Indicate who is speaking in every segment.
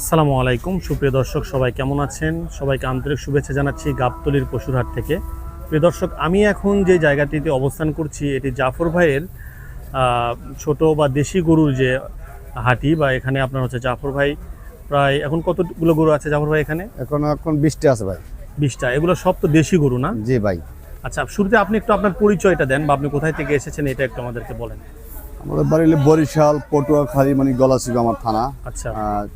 Speaker 1: আসসালামু আলাইকুম। সুপ্রিয় দর্শক সবাই কেমন আছেন? সবাইকে আন্তরিক শুভেচ্ছা জানাচ্ছি গাবতলির পশুরহাট থেকে। প্রিয় দর্শক আমি এখন যে জায়গাটিতে অবস্থান করছি এটি জাফর ভাইয়ের ছোট বা দেশি গরুর যে হাটি বা এখানে আপনার হচ্ছে জাফর ভাই প্রায় এখন কতগুলো গরু আছে জাফর ভাই এখানে?
Speaker 2: এখন এখন বৃষ্টি আছে ভাই।
Speaker 1: বিশটা। এগুলো সব তো দেশি গরু না?
Speaker 2: জি ভাই।
Speaker 1: আচ্ছা শুরুতে আপনি একটু আপনার পরিচয়টা দেন বা আপনি কোথায় থেকে এসেছেন এটা একটু আমাদেরকে বলেন।
Speaker 2: আমাদের বাড়ি হলো বরিশাল পটুয়াখালী মানে গলাচিপা আমার থানা।
Speaker 1: আচ্ছা।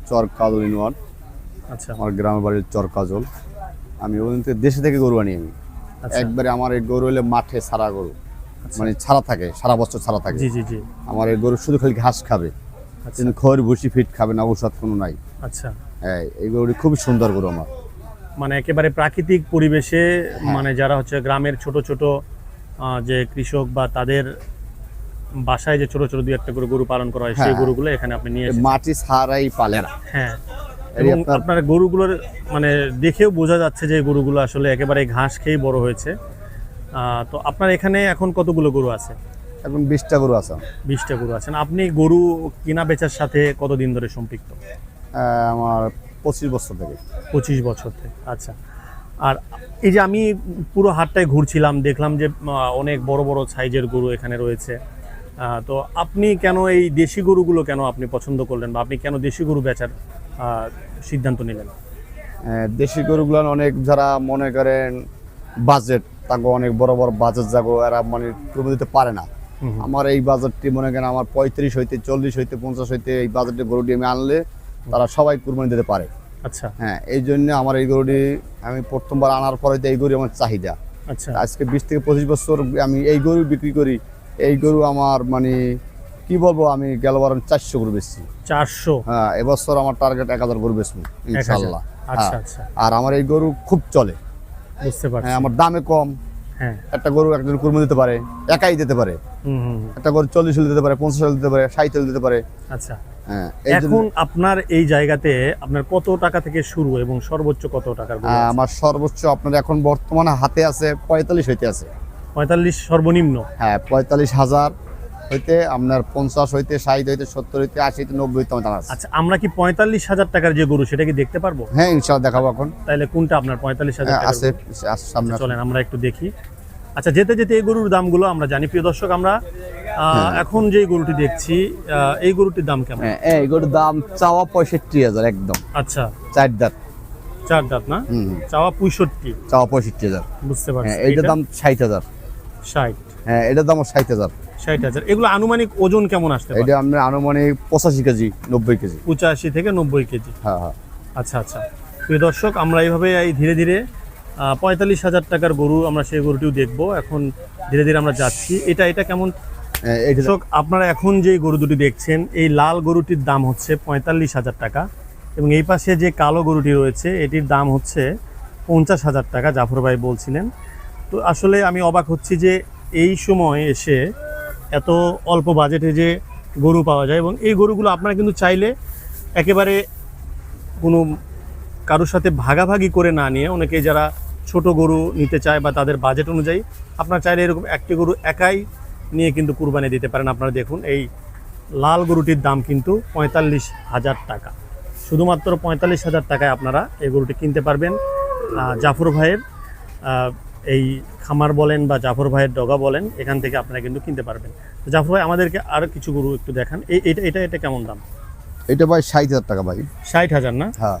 Speaker 2: চর কাজল ইউনিয়ন
Speaker 1: আচ্ছা।
Speaker 2: আমার গ্রামের বাড়ির চর কাজল আমি থেকে দেশে থেকে গরু আনি আমি।
Speaker 1: আচ্ছা।
Speaker 2: একবারে আমার এই গরু হলে মাঠে ছাড়া গরু। মানে ছাড়া থাকে সারা বছর ছাড়া থাকে।
Speaker 1: জি জি জি।
Speaker 2: আমার এই গরু শুধু খালি ঘাস খাবে।
Speaker 1: আচ্ছা।
Speaker 2: কিন্তু খড় ভুসি ফিট খাবে না ঔষধ কোনো নাই।
Speaker 1: আচ্ছা।
Speaker 2: হ্যাঁ এই গরুটি খুবই সুন্দর গরু আমার।
Speaker 1: মানে একেবারে প্রাকৃতিক পরিবেশে মানে যারা হচ্ছে গ্রামের ছোট ছোট যে কৃষক বা তাদের বাসায় যে ছোট ছোট দুই একটা করে গরু পালন করা হয় সেই
Speaker 2: হ্যাঁ।
Speaker 1: গরুগুলো এখানে আপনি নিয়ে
Speaker 2: মাটি ছাড়াই পালে না।
Speaker 1: হ্যাঁ। এবং
Speaker 2: আপনার-
Speaker 1: গরুগুলোর মানে দেখেও বোঝা যাচ্ছে যে গরুগুলো আসলে একেবারে ঘাস খেয়েই বড় হয়েছে। তো আপনার এখানে এখন কতগুলো গরু আছে?
Speaker 2: এখন বিশটা গরু আছে।
Speaker 1: বিশটা গরু আছেন আপনি গরু কিনা বেচার সাথে কতদিন ধরে সম্পৃক্ত?
Speaker 2: আমার পঁচিশ বছর থেকে।
Speaker 1: পঁচিশ বছর থেকে আচ্ছা। আর এই যে আমি পুরো হাটটায় ঘুরছিলাম দেখলাম যে অনেক বড় বড় সাইজের গরু এখানে রয়েছে। তো আপনি কেন এই দেশি গরুগুলো কেন আপনি পছন্দ করলেন বা আপনি কেন দেশি গরু বেচার সিদ্ধান্ত নিলেন?
Speaker 2: দেশি গরুগুলো অনেক যারা মনে করেন বাজেট তাকে অনেক বড় বড় বাজেট যাগো এরা মানে কুরবানি দিতে পারে না। আমার এই বাজেটটি মনে করেন আমার পঁয়ত্রিশ হইতে চল্লিশ হইতে পঞ্চাশ হইতে এই বাজারটি গরুটি আমি আনলে তারা সবাই কুরবানি দিতে পারে।
Speaker 1: আচ্ছা।
Speaker 2: হ্যাঁ এই জন্য আমার এই গরুটি আমি প্রথমবার আনার পরে এই গরু আমার চাহিদা।
Speaker 1: আচ্ছা।
Speaker 2: আজকে বিশ থেকে পঁচিশ বছর আমি এই গরু বিক্রি করি এই গরু আমার মানে কি বলব আমি গেলবার চারশো গরু বেচছি।
Speaker 1: চারশো?
Speaker 2: হ্যাঁ এবছর আমার টার্গেট এক হাজার গরু বেচবো ইনশাল্লাহ
Speaker 1: আচ্ছা
Speaker 2: হ্যাঁ।
Speaker 1: আচ্ছা।
Speaker 2: আর আমার এই গরু খুব চলে।
Speaker 1: বুঝতে পারছি।
Speaker 2: হ্যাঁ আমার দামে কম।
Speaker 1: হ্যাঁ।
Speaker 2: একটা গরু একজন কুরমা দিতে পারে একাই দিতে পারে। একটা গরু চল্লিশ হলে দিতে পারে পঞ্চাশ হলে দিতে পারে ষাট হলে দিতে পারে।
Speaker 1: আচ্ছা।
Speaker 2: হ্যাঁ
Speaker 1: এখন আপনার এই জায়গাতে আপনার কত টাকা থেকে শুরু এবং সর্বোচ্চ কত গরু
Speaker 2: আমার সর্বোচ্চ আপনার এখন বর্তমানে হাতে আছে পঁয়তাল্লিশ হইতে আছে।
Speaker 1: পঁয়তাল্লিশ সর্বনিম্ন?
Speaker 2: হ্যাঁ পঁয়তাল্লিশ হাজার হইতে আপনার পঞ্চাশ হইতে ষাট হইতে সত্তর হইতে আশি হইতে নব্বই হইতে আমার আছে।
Speaker 1: আচ্ছা আমরা কি পঁয়তাল্লিশ হাজার টাকার যে গরু সেটা কি দেখতে পারব?
Speaker 2: হ্যাঁ ইনশাল্লাহ দেখাবো এখন।
Speaker 1: তাহলে কোনটা আপনার পঁয়তাল্লিশ হাজার
Speaker 2: হ্যাঁ, আছে? সামনে
Speaker 1: চলেন আমরা একটু দেখি। আচ্ছা যেতে যেতে এই গরুর দামগুলো আমরা জানি। প্রিয় দর্শক আমরা এখন যে গরুটি দেখছি এই গরুটির দাম কেমন?
Speaker 2: হ্যাঁ এই গরুর দাম চাওয়া পঁয়ষট্টি হাজার একদম।
Speaker 1: আচ্ছা।
Speaker 2: চার দাঁত।
Speaker 1: চার দাঁত না? চাওয়া পঁয়ষট্টি।
Speaker 2: চাওয়া পঁয়ষট্টি হাজার।
Speaker 1: বুঝতে পারছি।
Speaker 2: হ্যাঁ এইটার দাম ষাট হাজার।
Speaker 1: ষাট।
Speaker 2: হ্যাঁ এটার দাম ষাট হাজার।
Speaker 1: ষাট হাজার। এগুলো আনুমানিক ওজন কেমন আসতে
Speaker 2: এটা আপনার আনুমানিক পঁচাশি কেজি নব্বই কেজি।
Speaker 1: পঁচাশি থেকে নব্বই কেজি।
Speaker 2: হ্যাঁ হ্যাঁ।
Speaker 1: আচ্ছা আচ্ছা। প্রিয় দর্শক আমরা এইভাবে এই ধীরে ধীরে পঁয়তাল্লিশ হাজার টাকার গরু আমরা সেই গরুটিও দেখব। এখন ধীরে ধীরে আমরা যাচ্ছি। এটা এটা কেমন? দর্শক আপনারা এখন যে গরু দুটি দেখছেন এই লাল গরুটির দাম হচ্ছে পঁয়তাল্লিশ হাজার টাকা এবং এই পাশে যে কালো গরুটি রয়েছে এটির দাম হচ্ছে পঞ্চাশ হাজার টাকা জাফর ভাই বলছিলেন। তো আসলে আমি অবাক হচ্ছি যে এই সময় এসে এত অল্প বাজেটে যে গরু পাওয়া যায় এবং এই গরুগুলো আপনারা কিন্তু চাইলে একেবারে কোনো কারোর সাথে ভাগাভাগি করে না নিয়ে অনেকে যারা ছোট গরু নিতে চায় বা তাদের বাজেট অনুযায়ী আপনারা চাইলে এরকম একটি গরু একাই নিয়ে কিন্তু কুরবানি দিতে পারেন। আপনারা দেখুন, এই লাল গরুটির দাম কিন্তু পঁয়তাল্লিশ হাজার টাকা। শুধুমাত্র পঁয়তাল্লিশ হাজার টাকায় আপনারা এই গরুটি কিনতে পারবেন। জাফর ভাইয়ের এই খামার বলেন বা জাফর ভাইয়ের ডগা বলেন এখান থেকে আপনারা কিন্তু কিনতে পারবেন। জাফর ভাই আমাদেরকে আরও কিছু গরু একটু দেখান। এই এটা এটা এটা কেমন দাম?
Speaker 2: এটা ভাই ষাট হাজার টাকা ভাই।
Speaker 1: ষাট হাজার না?
Speaker 2: হ্যাঁ।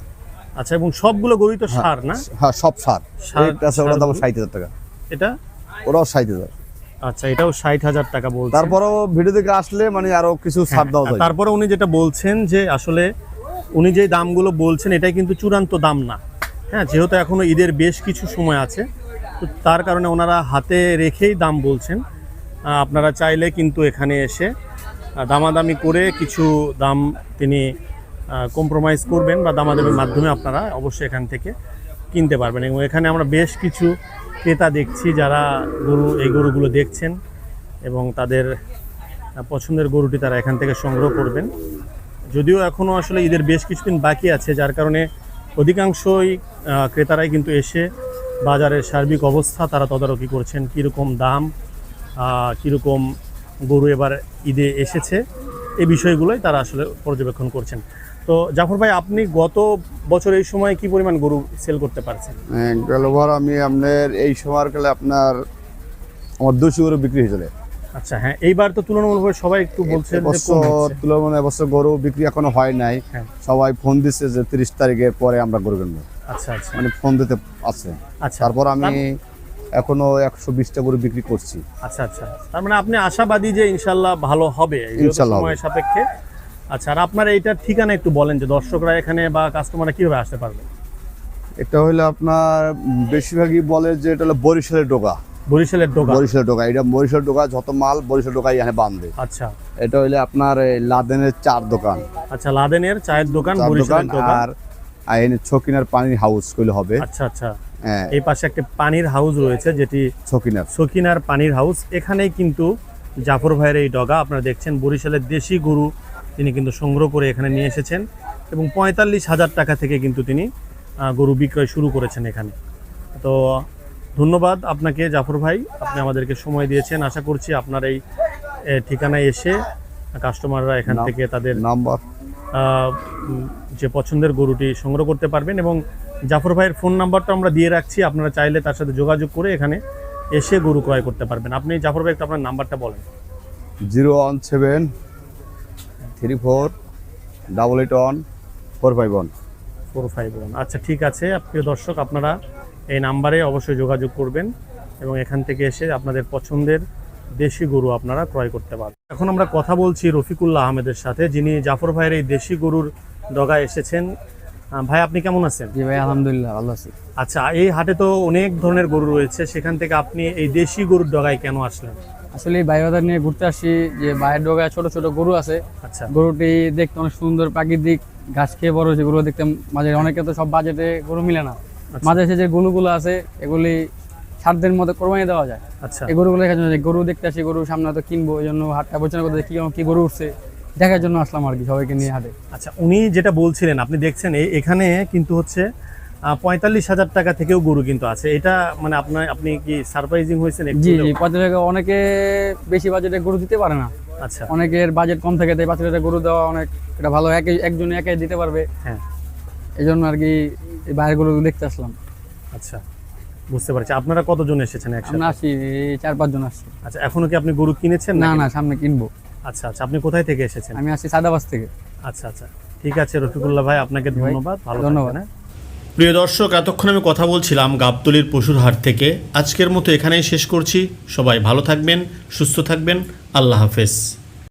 Speaker 1: আচ্ছা এবং সবগুলো গরুই তো সার না?
Speaker 2: হ্যাঁ সব সার।
Speaker 1: সার-
Speaker 2: আছে ওটার দাম ষাট হাজার টাকা।
Speaker 1: এটা?
Speaker 2: ওরাও ষাট হাজার।
Speaker 1: আচ্ছা এটাও ষাট হাজার টাকা বলছে
Speaker 2: তারপরেও ভিডিও থেকে আসলে মানে আরও কিছু ছাড় দেওয়া যায়।
Speaker 1: তারপরে উনি যেটা বলছেন যে আসলে উনি যে দামগুলো বলছেন এটাই কিন্তু চূড়ান্ত দাম না। হ্যাঁ যেহেতু এখনও ঈদের বেশ কিছু সময় আছে তো তার কারণে ওনারা হাতে রেখেই দাম বলছেন। আপনারা চাইলে কিন্তু এখানে এসে দামাদামি করে কিছু দাম তিনি কম্প্রোমাইজ করবেন বা দামাদামির মাধ্যমে আপনারা অবশ্যই এখান থেকে কিনতে পারবেন। এবং এখানে আমরা বেশ কিছু ক্রেতা দেখছি যারা গরু, এই গরুগুলো দেখছেন এবং তাদের পছন্দের গরুটি তারা এখান থেকে সংগ্রহ করবেন। যদিও এখনও আসলে ঈদের বেশ কিছুদিন বাকি আছে, যার কারণে অধিকাংশই ক্রেতারাই কিন্তু এসে বাজারের সার্বিক অবস্থা তারা তদারকি করছেন কীরকম দাম কীরকম গরু এবার ঈদে এসেছে এই বিষয়গুলোই তারা আসলে পর্যবেক্ষণ করছেন। তো জাফর ভাই আপনি গত বছর এই সময় কি পরিমাণ গরু সেল করতে পারছেন?
Speaker 2: গেলবার আমি আপনার এই সময় কালে আপনার আমার দুশো গরু বিক্রি হয়েছিল।
Speaker 1: আচ্ছা হ্যাঁ এইবার তো তুলনামূলকভাবে সবাই একটু বলছেন যে কম
Speaker 2: এবছর
Speaker 1: হচ্ছে।
Speaker 2: এবছর গরু বিক্রি এখনও হয় নাই।
Speaker 1: হ্যাঁ।
Speaker 2: সবাই ফোন দিচ্ছে যে তিরিশ তারিখের পরে আমরা গরু কিনবো।
Speaker 1: আচ্ছা আচ্ছা।
Speaker 2: মানে ফোন দিতে আছে।
Speaker 1: আচ্ছা।
Speaker 2: তারপর আমি এখনও একশো বিশটা গরু বিক্রি করছি।
Speaker 1: আচ্ছা আচ্ছা। তার মানে আপনি আশাবাদী যে ইনশাল্লাহ ভালো হবে
Speaker 2: ইনশাল্লাহ
Speaker 1: সময় সাপেক্ষে। আচ্ছা আর আপনার এইটার ঠিকানা একটু বলেন যে দর্শকরা এখানে বা কাস্টমাররা কীভাবে আসতে পারবে?
Speaker 2: এটা হলো আপনার বেশিরভাগই বলে যে এটা হলো বরিশালের ডোকা
Speaker 1: বরিশালের ডোকা
Speaker 2: বরিশালের ডোকা এটা বরিশাল ডোকা যত মাল বরিশাল ডোকা এখানে বাঁধবে।
Speaker 1: আচ্ছা।
Speaker 2: এটা হইলে আপনার লাদেনের চার দোকান।
Speaker 1: আচ্ছা লাদেনের চায়ের দোকান
Speaker 2: দোকান
Speaker 1: বরিশালের দোকান
Speaker 2: আর আর এখানে ছকিনার পানির হাউস কইলে হবে।
Speaker 1: আচ্ছা আচ্ছা।
Speaker 2: হ্যাঁ।
Speaker 1: এই পাশে একটা পানির হাউস রয়েছে যেটি
Speaker 2: ছকিনার।
Speaker 1: সকিনার পানির হাউস এখানেই কিন্তু জাফর ভাইয়ের এই ডগা আপনারা দেখছেন বরিশালের দেশি গরু তিনি কিন্তু সংগ্রহ করে এখানে নিয়ে এসেছেন এবং পঁয়তাল্লিশ হাজার টাকা থেকে কিন্তু তিনি গরু বিক্রয় শুরু করেছেন এখানে। তো ধন্যবাদ আপনাকে জাফর ভাই। আপনি আমাদেরকে সময় দিয়েছেন। আশা করছি আপনার এই ঠিকানায় এসে কাস্টমাররা এখান থেকে তাদের
Speaker 2: নাম্বার
Speaker 1: যে পছন্দের গরুটি সংগ্রহ করতে পারবেন এবং জাফর ভাইয়ের ফোন নাম্বারটা আমরা দিয়ে রাখছি আপনারা চাইলে তার সাথে যোগাযোগ করে এখানে এসে গরু ক্রয় করতে পারবেন। আপনি জাফর ভাই একটু আপনার নাম্বারটা বলেন।
Speaker 2: Zero one seven three four double eight one four five one.
Speaker 1: Four five one. আচ্ছা ঠিক আছে। প্রিয় দর্শক আপনারা এই নাম্বারে অবশ্যই যোগাযোগ করবেন এবং এখান থেকে এসে আপনাদের পছন্দের দেশি গরু আপনারা ক্রয় করতে পারবেন। এখন আমরা কথা বলছি রফিকুল্লাহ আহমেদের সাথে যিনি জাফর ভাইয়ের এই দেশি গরুর ডগায় এসেছেন। ভাই আপনি কেমন আছেন?
Speaker 3: জি ভাই আলহামদুলিল্লাহ ভালো আছি।
Speaker 1: আচ্ছা এই হাটে তো অনেক ধরনের গরু রয়েছে সেখান থেকে আপনি এই দেশি গরুর ডগায় কেন আসলেন?
Speaker 3: আসলে এই বাইবাজার নিয়ে ঘুরতে আসি যে বাইরের ডগায় ছোট ছোট গরু আছে।
Speaker 1: আচ্ছা।
Speaker 3: গরুটি দেখতে অনেক সুন্দর প্রাকৃতিক ঘাস খেয়ে বড় হয়েছে গরু দেখতে মাঝে অনেকে তো সব বাজেটে গরু মিলে না।
Speaker 1: আচ্ছা।
Speaker 3: মাঝে এসে যে গরুগুলো আছে এগুলি সাতদের মধ্যে কোরবানি দেওয়া যায়।
Speaker 1: আচ্ছা।
Speaker 3: এই গরুগুলো দেখার জন্য গরু দেখতে আসি গরু সামনে তো কিনবো এই জন্য হাটটা পরিচালনা করতে কি কি গরু উঠছে। দেখার জন্য আসলাম আর কি সবাইকে নিয়ে হাটে।
Speaker 1: আচ্ছা উনি যেটা বলছিলেন আপনি দেখছেন এখানে কিন্তু হচ্ছে পঁয়তাল্লিশ হাজার টাকা থেকেও গরু কিন্তু আছে। এটা মানে আপনার আপনি কি সারপ্রাইজিং হয়েছেন
Speaker 3: জি জি পাঁচ টাকা অনেকে বেশি বাজেটে গরু দিতে পারে না।
Speaker 1: আচ্ছা।
Speaker 3: অনেকের বাজেট কম থাকে তাই পাঁচ গরু দেওয়া অনেক এটা ভালো একে একজনে একাই দিতে পারবে।
Speaker 1: হ্যাঁ।
Speaker 3: এই জন্য আর কি গরু দেখতে আসলাম।
Speaker 1: আচ্ছা। বুঝতে পারছি। আপনারা কতজন এসেছেন একসাথে?
Speaker 3: আমরা আসি চার পাঁচজন আসছি।
Speaker 1: আচ্ছা এখনও কি আপনি গরু কিনেছেন
Speaker 3: না না সামনে কিনবো।
Speaker 1: আচ্ছা আচ্ছা আপনি কোথায় থেকে এসেছেন?
Speaker 3: আমি আসছি সাদাবাস থেকে।
Speaker 1: আচ্ছা আচ্ছা ঠিক আছে রফিকুল্লাহ ভাই আপনাকে ধন্যবাদ ভালো
Speaker 3: ধন্যবাদ।
Speaker 1: হ্যাঁ? প্রিয় দর্শক এতক্ষণ আমি কথা বলছিলাম গাবতলির পশুর হাট থেকে। আজকের মতো এখানেই শেষ করছি। সবাই ভালো থাকবেন সুস্থ থাকবেন। আল্লাহ হাফেজ।